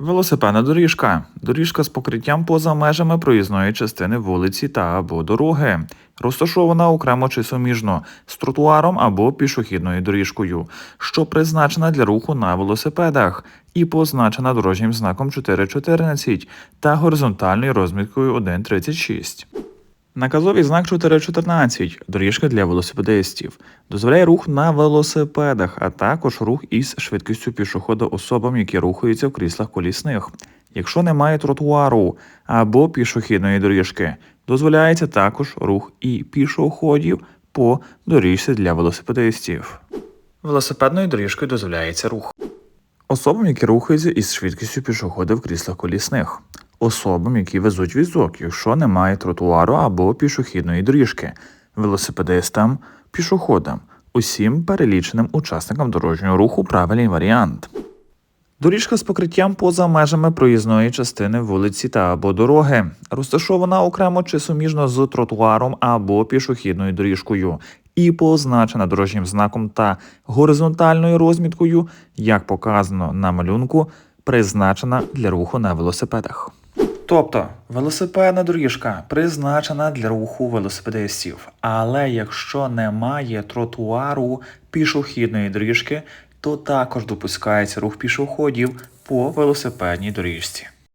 Велосипедна доріжка. Доріжка з покриттям поза межами проїзної частини вулиці та або дороги. Розташована окремо чи суміжно з тротуаром або пішохідною доріжкою, що призначена для руху на велосипедах і позначена дорожнім знаком 4.14 та горизонтальною розміткою 1.36. Наказовий знак 4.14 – доріжка для велосипедистів. Дозволяє рух на велосипедах, а також рух із швидкістю пішохода особам, які рухаються в кріслах колісних. Якщо немає тротуару або пішохідної доріжки, дозволяється також рух і пішоходів по доріжці для велосипедистів. Велосипедною доріжкою дозволяється рух. Особам, які рухаються із швидкістю пішохода в кріслах колісних, особам, які везуть візок, якщо немає тротуару або пішохідної доріжки, велосипедистам, пішоходам, усім переліченим учасникам дорожнього руху правильний варіант. Доріжка з покриттям поза межами проїзної частини вулиці та або дороги, розташована окремо чи суміжно з тротуаром або пішохідною доріжкою, і позначена дорожнім знаком та горизонтальною розміткою, як показано на малюнку, призначена для руху на велосипедах. Тобто велосипедна доріжка призначена для руху велосипедистів, але якщо немає тротуару пішохідної доріжки, то також допускається рух пішоходів по велосипедній доріжці.